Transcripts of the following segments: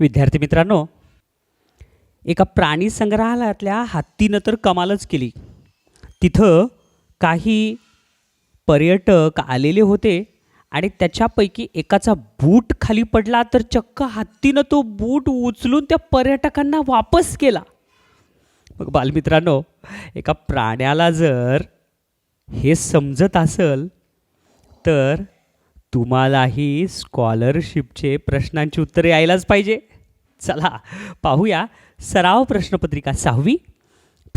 विद्यार्थी मित्रांनो एका प्राणी संग्रहालयातल्या हत्तीनं तर कमालच केली. तिथं काही पर्यटक आलेले होते आणि त्याच्यापैकी एकाचा बूट खाली पडला तर चक्क हत्तीनं तो बूट उचलून त्या पर्यटकांना वापस केला. मग बालमित्रांनो एका प्राण्याला जर हे समजत असेल तर तुम्हालाही स्कॉलरशिपचे प्रश्नांची उत्तरे यायलाच पाहिजे. चला पाहूया सराव प्रश्नपत्रिका सहावी.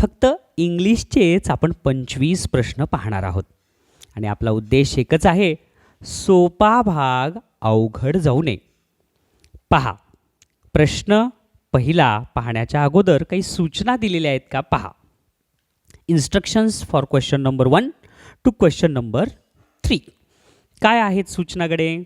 फक्त इंग्लिशचेच आपण पंचवीस प्रश्न पाहणार आहोत. आणि आपला उद्देश एकच आहे सोपा भाग अवघड जाऊ नये. पहा प्रश्न पहिला पाहण्याच्या अगोदर काही सूचना दिलेल्या आहेत का? पहा. Instructions for question number one two question number three काय आहेत सूचनाकडे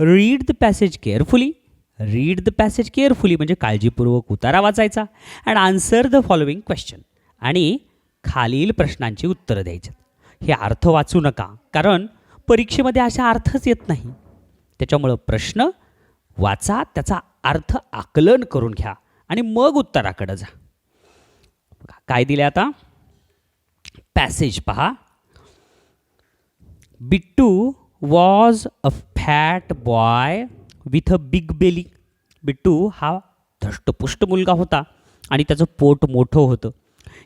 read the passage carefully read the passage carefully म्हणजे काळजीपूर्वक उतारा वाचायचा and answer the following question आणि खालील प्रश्नांची उत्तरं द्यायची हे अर्थ वाचू नका कारण परीक्षेमध्ये अशा अर्थच येत नाही. त्याच्यामुळं प्रश्न वाचा त्याचा अर्थ आकलन करून घ्या आणि मग उत्तराकडं जा. काय दिले आता? पॅसेज पहा. Bittu was a fat boy with a big belly Bittu हा धष्टपुष्ट मुलगा होता आणि त्याचं पोट मोठं होतं.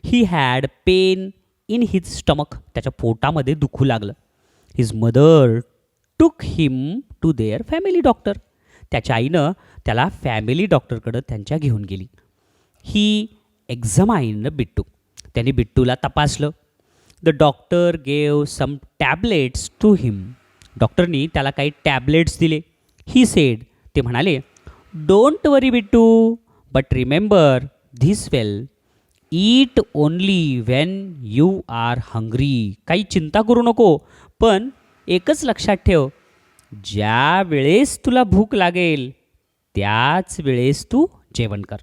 He had pain in his stomach त्याच्या पोटामध्ये दुखू लागलं. His mother took him to their family doctor त्याच्या आईनं त्याला फॅमिली डॉक्टरकडं त्यांच्या घेऊन गेली. ही एक्झमाईन बिट्टू त्याने बिट्टूला तपासलं. The doctor gave some tablets to him डॉक्टरनी त्याला काही टॅबलेट्स दिले. ही सेड ते म्हणाले don't worry Bittu but remember this well eat only when you are hungry काही चिंता करू नको पण एकच लक्षात ठेव. ज्या वेळेस तुला भूक लागेल त्याच वेळेस तू जेवण कर.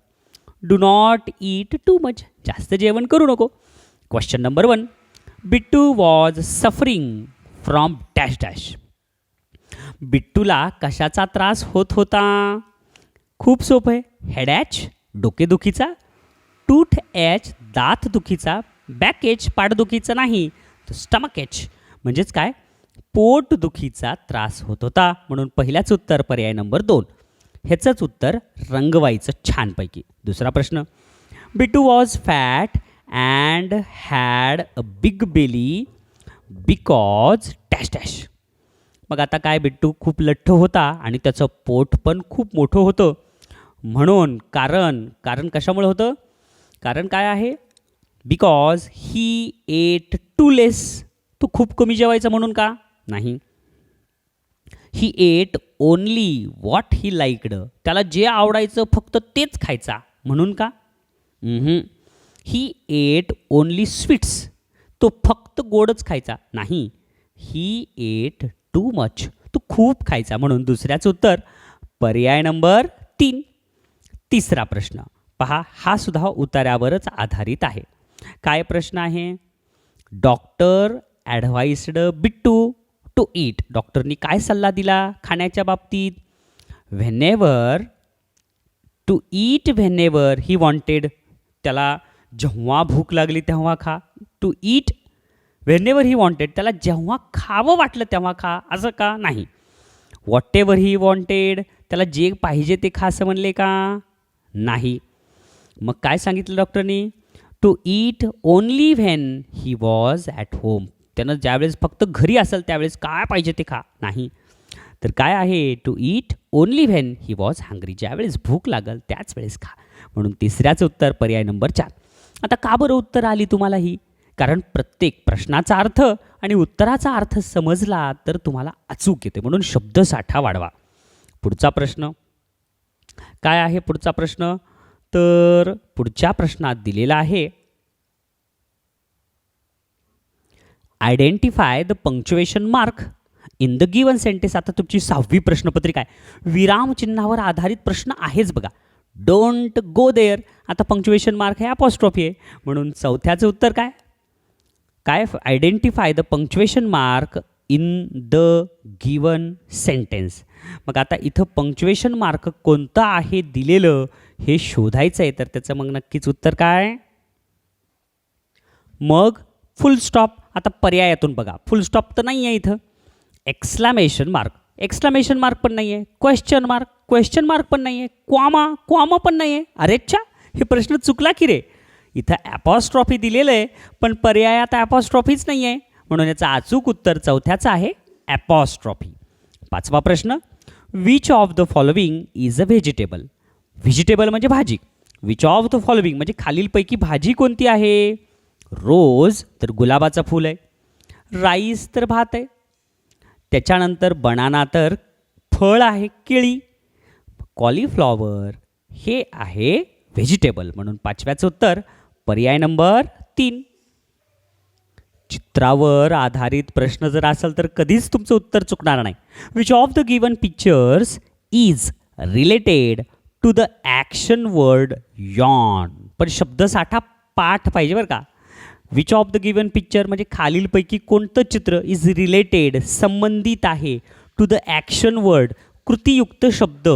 Do not eat too much जास्त जेवण करू नको. Question number one Bittu was suffering from dash dash बिट्टूला कशाचा त्रास होत होता? खूप सोपं आहे. हेडॅच डोकेदुखीचा टूथ एच दात दुखीचा. बॅक एच पाठदुखीचा नाही. तर स्टमक एच म्हणजेच काय? पोटदुखीचा त्रास होत होता. म्हणून पहिल्याच उत्तर पर्याय नंबर दोन. ह्याचंच उत्तर रंगवायचं छानपैकी. दुसरा प्रश्न. Bittu was fat and had a big belly because dash dash मग आता काय बिट्टू? खूप लठ्ठ होता आणि त्याचं पोट पण खूप मोठं होतं. म्हणून कारण कारण कशामुळे होतं? कारण काय आहे? Because he ate too less तो खूप कमी जेवायचं म्हणून का? नाही. He ate only what he liked त्याला जे आवडायचं फक्त तेच खायचा. म्हणून का? ही एट ओनली स्वीट्स तो फक्त गोडच खायचा नाही. ही एट टू मच तो खूप खायचा म्हणून दुसऱ्याचं उत्तर पर्याय नंबर तीन. तिसरा प्रश्न. पहा हा सुद्धा उतार्यावरच आधारित आहे. काय प्रश्न आहे? Doctor advised Bittu to eat. डॉक्टरनी काय सल्ला दिला खाण्याच्या बाबतीत? Whenever to eat whenever he wanted त्याला जेव्हा भूक लागली तेव्हा खा. To eat whenever he wanted त्याला जेव्हा खावं वाटलं तेव्हा खा. असं का? नाही. वॉट एवर ही वॉन्टेड त्याला जे पाहिजे ते खा असं म्हणले का? नाही. मग काय सांगितलं डॉक्टरनी? To eat only when he was at home त्यानं ज्यावेळेस फक्त घरी असेल त्यावेळेस काय पाहिजे ते खा. नाही. तर काय आहे? To eat only when he was hungry ज्यावेळेस भूक लागल त्याच वेळेस खा. म्हणून तिसऱ्याचं उत्तर पर्याय नंबर चार. आता का बरं उत्तर आली तुम्हाला ही? कारण प्रत्येक प्रश्नाचा अर्थ आणि उत्तराचा अर्थ समजला तर तुम्हाला अचूक येते. म्हणून शब्दसाठा वाढवा. पुढचा प्रश्न. काय आहे पुढचा प्रश्न? तर पुढच्या प्रश्नात दिलेला आहे. Identify the punctuation mark in the given sentence आता तुमची सहावी प्रश्नपत्रिका आहे. विरामचिन्हावर आधारित प्रश्न आहेच बघा. डोंट गो देअर आता पंक्च्युएशन मार्क आहे अपॉस्ट्रॉफी आहे. म्हणून चौथ्याचं उत्तर काय? काय identify the punctuation mark in the given sentence मग आता इथं पंक्च्युएशन मार्क कोणतं आहे दिलेलं हे शोधायचं आहे. तर त्याचं मग नक्कीच उत्तर काय? मग फुल स्टॉप आता पर्यायातून बघा. फुल स्टॉप तर नाही आहे इथं. एक्स्लामेशन मार्क एक्स्ट्रामेशन मार्क पण नाही आहे क्वेश्चन मार्क क्वेश्चन मार्क पण नाही आहे क्वामा क्वामा पण नाही आहे अरेच्छा हे प्रश्न चुकला की रे? इथं ॲपॉस्ट्रॉफी दिलेलं आहे पण पर्यायात ॲपॉस्ट्रॉफीच नाही आहे म्हणून याचं अचूक उत्तर चौथ्याचं आहे ॲपॉस्ट्रॉफी पाचवा प्रश्न which of the following is a vegetable vegetable म्हणजे भाजी. विच ऑफ द फॉलोविंग म्हणजे खालीलपैकी भाजी कोणती आहे? रोज तर गुलाबाचं फूल आहे. राईस तर भात आहे. त्याच्यानंतर बनाना तर फळ आहे केळी. कॉलीफ्लॉवर हे आहे व्हेजिटेबल म्हणून पाचव्याचं उत्तर पर्याय नंबर तीन. चित्रावर आधारित प्रश्न जर असेल तर कधीच तुमचं उत्तर चुकणार नाही. Which of the given pictures is related to the action word yawn पण शब्दसाठा पाठ पाहिजे बरं का. Which of the given picture म्हणजे खालीलपैकी कोणतं चित्र इज रिलेटेड संबंधित आहे? टू द ॲक्शन वर्ड कृतीयुक्त शब्द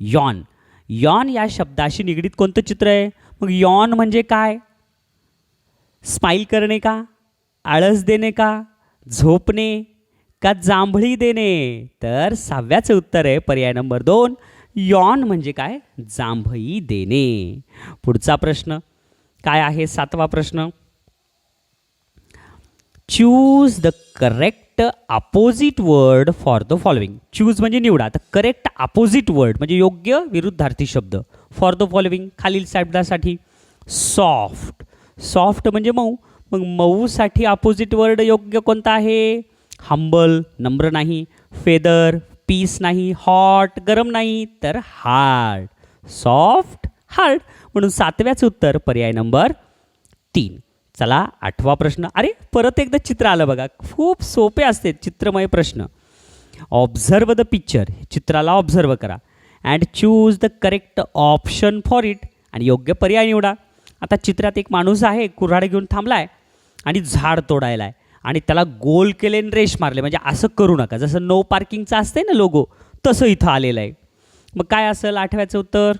यॉन यॉन या शब्दाशी निगडीत कोणतं चित्र आहे? मग यॉन म्हणजे काय? स्माईल करणे का? आळस देणे का? झोपणे? का जांभळी देणे? तर सहाव्याचं उत्तर आहे पर्याय नंबर दोन. यॉन म्हणजे काय? जांभई देणे. पुढचा प्रश्न. काय आहे? सातवा प्रश्न. Choose the correct opposite word for the following choose म्हणजे निवडा. तर करेक्ट अपोजिट वर्ड म्हणजे योग्य विरुद्धार्थी शब्द. फॉर द फॉलोइंग खालील शब्दासाठी सॉफ्ट सॉफ्ट म्हणजे मऊ. मग मऊसाठी अपोजिट वर्ड योग्य कोणता आहे? हंबल नम्र नाही. फेदर पीस नाही. हॉट गरम नाही. तर हार्ड सॉफ्ट हार्ड म्हणून सातव्याचं उत्तर पर्याय नंबर तीन. चला आठवा प्रश्न. अरे परत एकदा चित्र आलं बघा. खूप सोपे असते चित्रमय प्रश्न. ऑब्झर्व द पिक्चर चित्राला ऑब्झर्व करा. And choose the correct option for it आणि योग्य पर्याय निवडा. आता चित्रात एक माणूस आहे कुऱ्हाड घेऊन थांबला आहे आणि झाड तोडायला आहे आणि त्याला गोल केले आणि रेश मारले. म्हणजे असं करू नका. जसं नो पार्किंगचं असते ना लोगो तसं इथं आलेलं आहे. मग काय असेल आठव्याचं उत्तर?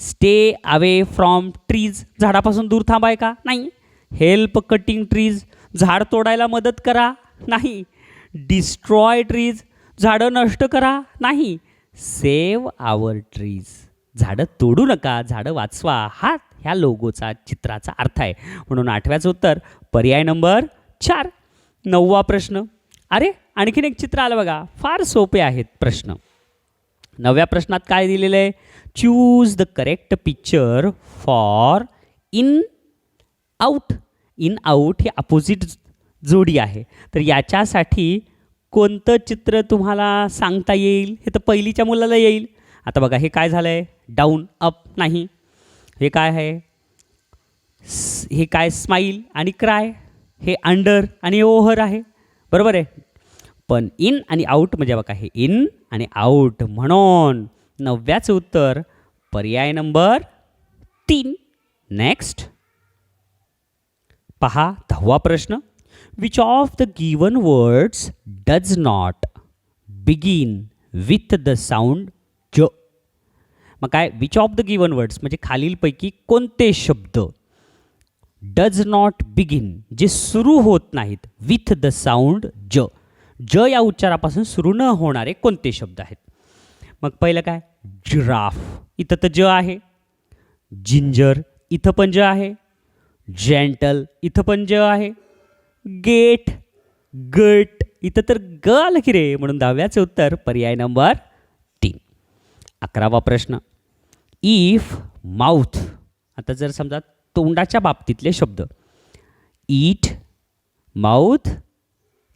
स्टे अवे फ्रॉम ट्रीज झाडापासून दूर थांबाय का? नाही. हेल्प कटिंग ट्रीज झाड तोडायला मदत करा. नाही. डिस्ट्रॉय ट्रीज झाडं नष्ट करा. नाही. सेव्ह आवर ट्रीज झाडं तोडू नका. झाडं वाचवा. हा ह्या लोगोचा चित्राचा अर्थ आहे. म्हणून आठव्याचं उत्तर पर्याय नंबर चार. नववा प्रश्न. अरे आणखीन एक चित्र आलं बघा. फार सोपे आहेत प्रश्न. नवव्या प्रश्नात काय दिलेलं आहे? Choose the correct picture for in out in out हे अपोजिट जोडी आहे. तर याच्यासाठी कोणतं चित्र तुम्हाला सांगता येईल? हे तर पहिलीच्या मुलाला येईल. आता बघा हे काय झालं आहे डाऊन अप नाही. हे काय आहे? हे काय स्माईल आणि क्राय हे अंडर आणि ओव्हर आहे. बरोबर आहे? पण इन आणि आऊट म्हणजे बघा हे इन आणि आऊट म्हणून नवव्याचं उत्तर पर्याय नंबर तीन. नेक्स्ट पहा दहावा प्रश्न. Which of the given words does not begin with the sound ज मग काय which of the given words म्हणजे खालीलपैकी कोणते शब्द डज नॉट बिगिन जे सुरू होत नाहीत विथ द साऊंड ज ज या उच्चारापासून सुरू न होणारे कोणते शब्द आहेत? मग पहिलं काय जिराफ इथं तर ज आहे. जिंजर इथं पण ज आहे. जेंटल इथं पण ज आहे. गेट गट इथं तर ग आलं की रे म्हणून दहाव्याचं उत्तर. पर्याय नंबर तीन. अकरावा प्रश्न. इफ माउथ आता जर समजा तोंडाच्या बाबतीतले शब्द. ईट माउथ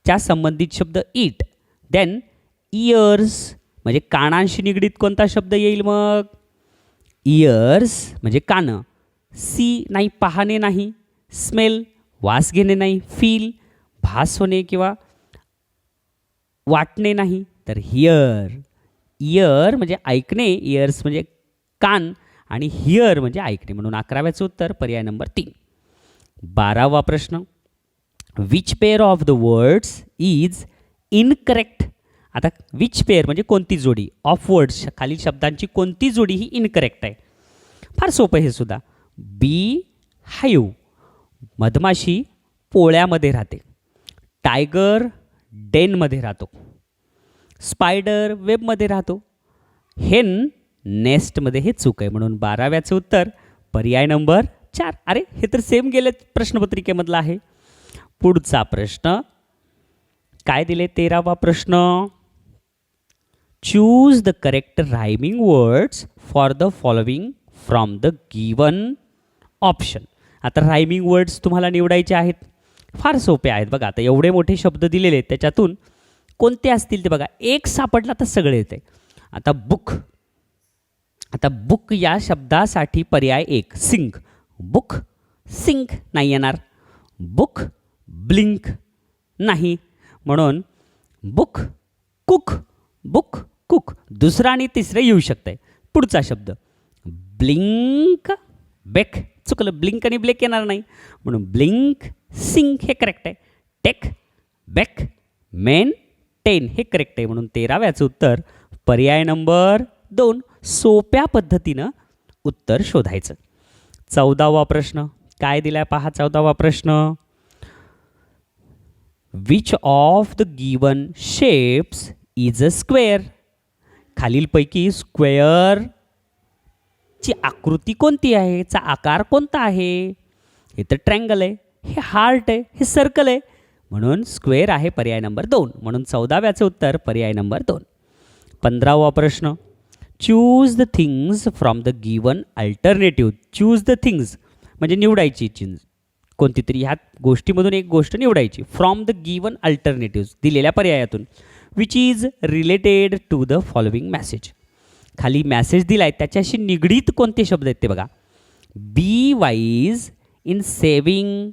च्या संबंधित शब्द ईट देन इयर्स म्हणजे कानांशी निगडीत कोणता शब्द येईल मग? इयर्स म्हणजे कानं. सी नाही पाहणे नाही स्मेल वास घेणे नाही फील भास होणे किंवा वाटणे नाही तर हिअर. इयर म्हणजे ऐकणे इयर्स म्हणजे कान आणि हिअर म्हणजे ऐकणे. म्हणून अकराव्याचं उत्तर पर्याय नंबर तीन. बारावा प्रश्न. Which pair of the words is incorrect आता विच पेअर म्हणजे कोणती जोडी? ऑफ वर्ड्स खालील शब्दांची कोणती जोडी ही इनकरेक्ट आहे? फार सोपं हे सुद्धा. बी हायू. मधमाशी पोळ्यामध्ये राहते. टायगर डेनमध्ये राहतो. स्पायडर वेबमध्ये राहतो. हेन नेस्टमध्ये हे चूक आहे. म्हणून बाराव्याचं उत्तर पर्याय नंबर चार. अरे हे तर सेम गेले प्रश्नपत्रिकेमधलं आहे. पुढचा प्रश्न. काय दिले तेरावा प्रश्न? Choose the correct rhyming words for the following from the given option. आता रायमिंग वर्ड्स तुम्हाला निवडायचे आहेत. फार सोपे आहेत बघा. आता एवढे मोठे शब्द दिलेले आहेत त्याच्यातून कोणते असतील ते बघा. एक सापडला तर सगळे येते. आता बुक आता बुक या शब्दासाठी पर्याय एक. सिंक बुक सिंक नाही येणार. बुक ब्लिंक नाही. म्हणून बुक कुक बुक कुक दुसरा आणि तिसरं येऊ शकतंय. पुढचा शब्द. ब्लिंक बेक चुकलं ब्लिंक आणि ब्लेक येणार नाही. म्हणून ब्लिंक सिंक हे करेक्ट आहे. टेक बेक मेन टेन हे करेक्ट आहे. म्हणून तेराव्याचं उत्तर पर्याय नंबर दोन सोप्या पद्धतीनं उत्तर शोधायचं. चौदावा प्रश्न. काय दिलाय पहा चौदावा प्रश्न. Which of the given shapes is a square खालीलपैकी स्क्वेअर ची आकृती कोणती आहे? याचा आकार कोणता आहे? हे तर ट्रँगल आहे हे हार्ट आहे हे सर्कल आहे. म्हणून स्क्वेअर आहे पर्याय नंबर दोन. म्हणून चौदाव्याचं उत्तर पर्याय नंबर दोन. पंधरावा प्रश्न. Choose the things from the given alternative choose the things म्हणजे निवडायची चिंज कोणती तरी ह्या गोष्टीमधून एक गोष्ट निवडायची. फ्रॉम द गिवन अल्टरनेटिव्ह दिलेल्या पर्यायातून. Which is related to the following message खाली मॅसेज दिला आहे त्याच्याशी निगडीत कोणते शब्द आहेत ते बघा. Be wise in saving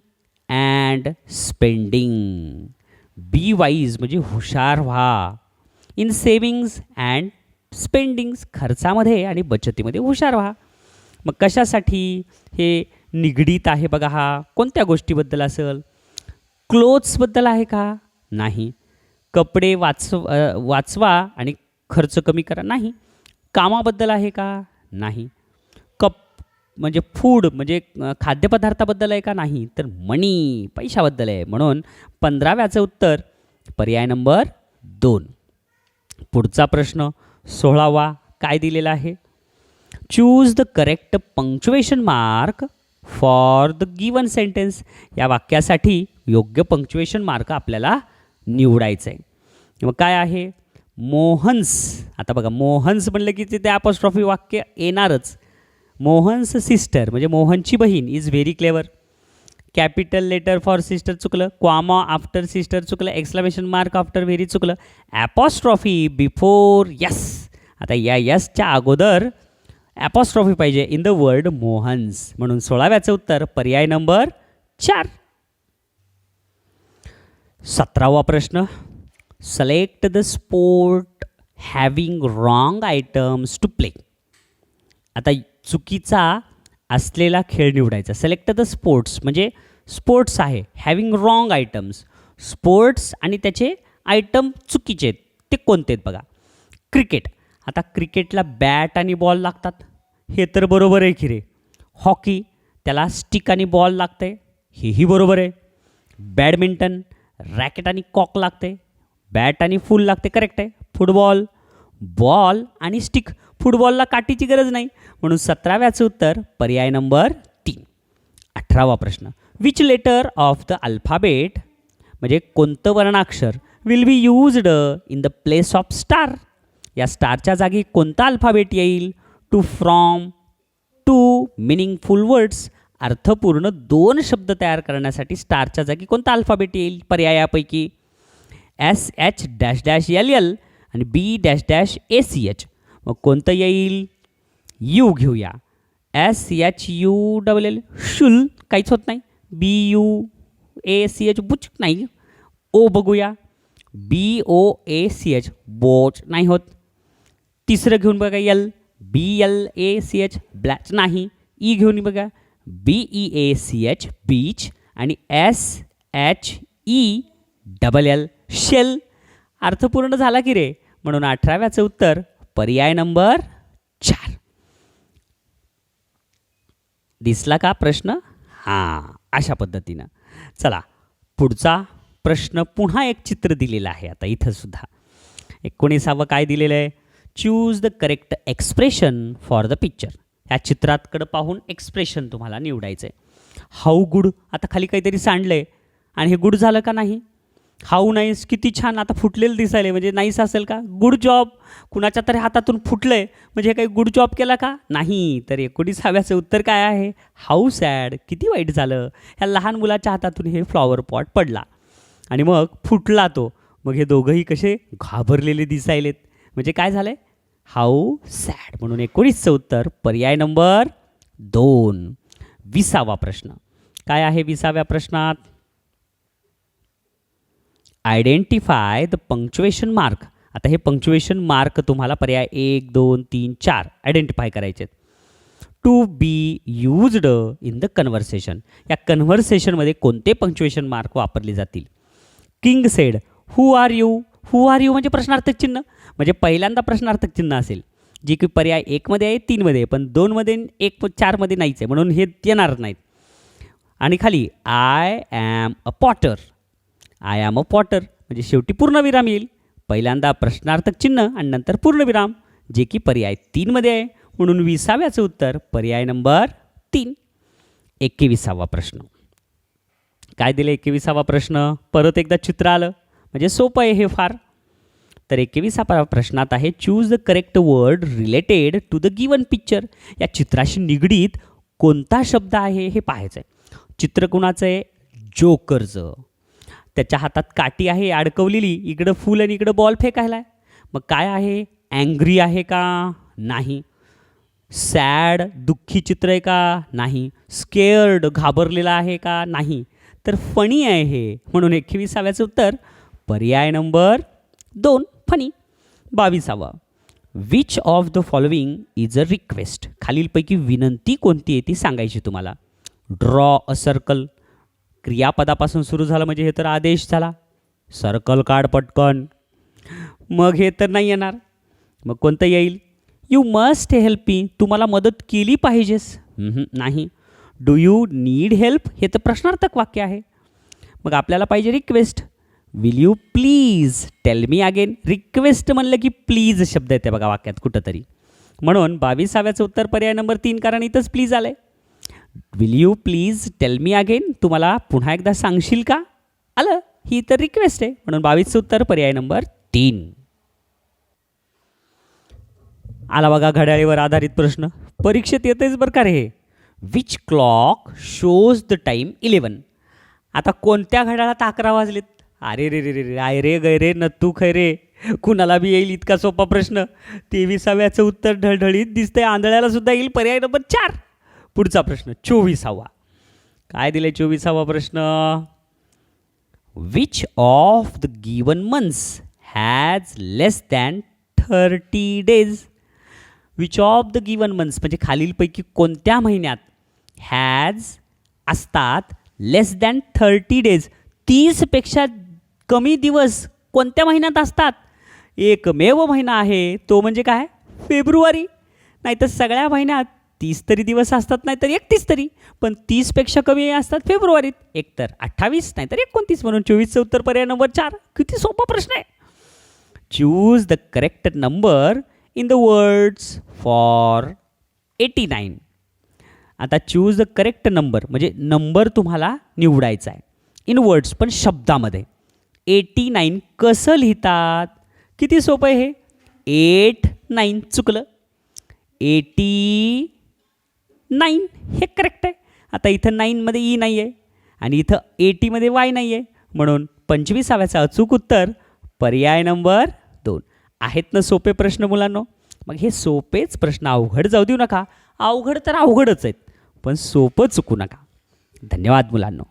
and spending be wise म्हणजे हुशार व्हा. इन सेविंग्स अँड स्पेंडिंग्स खर्चामध्ये आणि बचतीमध्ये हुशार व्हा. मग कशासाठी हे निगडीत आहे बघा हा? कोणत्या गोष्टीबद्दल असेल? क्लोथ्सबद्दल आहे का? नाही. कपडे वाचव वाचवा आणि खर्च कमी करा. नाही. कामाबद्दल आहे का? नाही. कप म्हणजे फूड म्हणजे खाद्यपदार्थाबद्दल आहे का? नाही. तर मनी पैशाबद्दल आहे. म्हणून पंधराव्याचं उत्तर पर्याय नंबर दोन. पुढचा प्रश्न सोळावा काय दिलेला आहे? Choose the correct punctuation mark for the given sentence या वाक्यासाठी योग्य पंक्च्युएशन मार्क आपल्याला निवडायचं आहे मग काय आहे? मोहन्स. आता बघा मोहन्स म्हणलं की तिथे अपॉस्ट्रॉफी वाक्य येणारच. मोहन्स सिस्टर म्हणजे मोहनची बहीण is very clever capital letter for sister चुकलं क्वामा आफ्टर सिस्टर चुकलं एक्सक्लामेशन मार्क आफ्टर व्हेरी चुकलं. ॲपॉस्ट्रॉफी बिफोर यस आता या यसच्या अगोदर ॲपॉस्ट्रॉफी पाहिजे. In the word Mohan's. म्हणून सोळाव्याचं उत्तर पर्याय नंबर चार. सतरावा प्रश्न. Select the sport having wrong items to play आता चुकीचा असलेला खेळ निवडायचा. सिलेक्ट द स्पोर्ट्स म्हणजे स्पोर्ट्स आहे हॅविंग रॉंग आयटम्स स्पोर्ट्स आणि त्याचे आयटम चुकीचे आहेत ते कोणते आहेत बघा. क्रिकेट आता क्रिकेटला बॅट आणि बॉल लागतात. हे तर बरोबर आहे की रे हॉकी त्याला स्टिक आणि बॉल लागते हेही बरोबर आहे. बॅडमिंटन रॅकेट आणि कॉक लागते बॅट आणि फूल लागते करेक्ट आहे. फुटबॉल बॉल आणि स्टिक. फुटबॉलला काठीची गरज नाही. म्हणून सतराव्याचं उत्तर पर्याय नंबर तीन. अठरावा प्रश्न. Which letter of the alphabet म्हणजे कोणतं वर्णाक्षर will be used in the place of star या स्टारच्या जागी कोणता अल्फाबेट येईल? To from two meaningful words अर्थपूर्ण दोन शब्द तयार करण्यासाठी स्टारच्या जागी कोणता अल्फाबेट येईल? पर्यायापैकी. S H dash dash L L आणि B dash dash A C H मग कोणतं येईल? यू घेऊया. S H U double L शुल. काहीच होत नाही. B U A C H बुच. नाही. ओ बघूया. बी ओ ए सी एच बोच नाही होत. तिसरं घेऊन बघा L B L A C H ब्लॅच नाही. ई घेऊन बघा. B E A C H beach आणि S H E double L shell. अर्थपूर्ण झाला की रे? म्हणून अठराव्याचं उत्तर पर्याय नंबर चार. दिसला का प्रश्न? हां अशा पद्धतीनं. चला पुढचा प्रश्न पुन्हा एक चित्र दिलेलं आहे आता इथं सुद्धा. एकोणीसावं काय दिलेलं आहे? Choose the correct expression for the picture ह्या चित्रातकडं पाहून एक्सप्रेशन तुम्हाला निवडायचं आहे हाऊ गुड आता खाली काहीतरी सांडलं आहे आणि हे गुड झालं का नाही? हाऊ नाईस किती छान आता फुटलेलं दिसायले म्हणजे नाईस असेल का? Good job. कुणाच्या तरी हातातून फुटलंय. म्हणजे हे काही गुड जॉब केला का? नाही. तर एकोणीसाव्याचं उत्तर काय आहे? How sad. किती वाईट झालं. ह्या लहान मुलाच्या हातातून हे फ्लॉवर पॉट पडला. आणि मग फुटला तो. मग हे दोघंही कसे घाबरलेले दिसायलेत. म्हणजे काय झालंय? How sad. म्हणून एकोणीसचं उत्तर पर्याय नंबर दोन. विसावा प्रश्न. काय आहे विसाव्या प्रश्नात? आयडेंटिफाय द पंक्च्युएशन मार्क आता हे पंक्च्युएशन मार्क तुम्हाला पर्याय एक दोन तीन चार आयडेंटिफाय करायचे आहेत. To be used in the conversation या कन्व्हर्सेशनमध्ये कोणते पंक्च्युएशन मार्क वापरले जातील? King said who are you who are you म्हणजे प्रश्नार्थक चिन्ह. म्हणजे पहिल्यांदा प्रश्नार्थक चिन्ह असेल. जे की पर्याय एकमध्ये आहे तीनमध्ये आहे पण दोनमध्ये एक चारमध्ये नाहीच आहे म्हणून हे येणार नाहीत. आणि खाली I am a potter I am a potter म्हणजे शेवटी पूर्णविराम येईल. पहिल्यांदा प्रश्नार्थक चिन्ह आणि नंतर पूर्णविराम. जे की पर्याय तीनमध्ये आहे. म्हणून विसाव्याचं उत्तर पर्याय नंबर तीन. एकविसावा प्रश्न. काय दिलं एकविसावा प्रश्न? परत एकदा चित्र आलं. म्हणजे सोपं आहे हे फार. तर एकविसावा प्रश्नात आहे choose the correct word related to the given picture या चित्राशी निगडीत कोणता शब्द आहे हे पाहायचं आहे चित्र कुणाचं आहे? जोकरचं त्याच्या हातात काठी आहे अडकवलेली. इकडं फूल आणि इकडं बॉल फेकायला आहे मग काय आहे? अँग्री आहे का? नाही. सॅड दुःखी चित्र आहे का? नाही. स्केअर्ड घाबरलेला आहे का? नाही. तर फणी आहे हे. म्हणून एकविसाव्याचं उत्तर पर्याय नंबर दोन फणी बावीसावा. Which of the following is a request खालीलपैकी विनंती कोणती आहे ती सांगायची तुम्हाला. ड्रॉ अ सर्कल क्रियापदापासून सुरू झालं म्हणजे हे तर आदेश झाला. सर्कल काढ पटकन. मग हे तर नाही येणार. मग कोणतं येईल? यू मस्ट हेल्प मी तू मला मदत केली पाहिजेस. नाही. डू यू नीड हेल्प हे तर प्रश्नार्थक वाक्य आहे. मग आपल्याला पाहिजे request will you please tell me again request म्हणलं की प्लीज शब्द येते बघा वाक्यात कुठंतरी. म्हणून बावीसाव्याचं उत्तर पर्याय नंबर तीन कारण इथंच प्लीज आलं आहे will you please tell me again तुम्हाला पुन्हा एकदा सांगशील का? आलं? ही तर रिक्वेस्ट आहे. म्हणून बावीसचं उत्तर पर्याय नंबर तीन. आला बघा घड्याळीवर आधारित प्रश्न. परीक्षेत येतेच बरं का रे which clock shows the time eleven आता कोणत्या घड्याळात अकरा वाजलेत? अरे रे रे रे रे आय रे नत्तू खै रे. कुणाला बी येईल इतका सोपा प्रश्न? तेविसाव्याचं उत्तर ढळढळीत दिसतंय. आंधळ्याला सुद्धा येईल पर्याय नंबर चार. पुढचा प्रश्न चोवीसावा. काय दिले चोवीसावा प्रश्न? Which of the given months has less than thirty days which of the given months म्हणजे खालीलपैकी कोणत्या महिन्यात हॅज असतात लेस दॅन थर्टी डेज तीसपेक्षा कमी दिवस कोणत्या महिन्यात असतात? एकमेव महिना आहे तो म्हणजे काय? फेब्रुवारी. नाहीतर सगळ्या महिन्यात तीस तरी दिवस असतात नाहीतर एकतीस तरी. पण तीसपेक्षा कमी असतात फेब्रुवारीत. एकतर अठ्ठावीस नाही तर एकोणतीस म्हणून चोवीसचं उत्तर पर्याय नंबर चार. किती सोपा प्रश्न आहे. Choose the correct number in the words for eighty nine आता चूज द करेक्ट नंबर म्हणजे नंबर तुम्हाला निवडायचा आहे. इन वर्ड्स पण शब्दामध्ये. एटी नाईन कसं लिहितात? किती सोपं आहे हे? एट नाईन चुकलं. एटी नाईन हे करेक्ट आहे. आता इथं नाईनमध्ये ई नाही आहे आणि इथं एटीमध्ये वाय नाही आहे म्हणून पंचवीसाव्याचं अचूक उत्तर पर्याय नंबर दोन. आहेत ना सोपे प्रश्न मुलांनो? मग हे सोपेच प्रश्न अवघड जाऊ देऊ नका. अवघड तर अवघडच आहेत पण सोपं चुकू नका. धन्यवाद मुलांनो.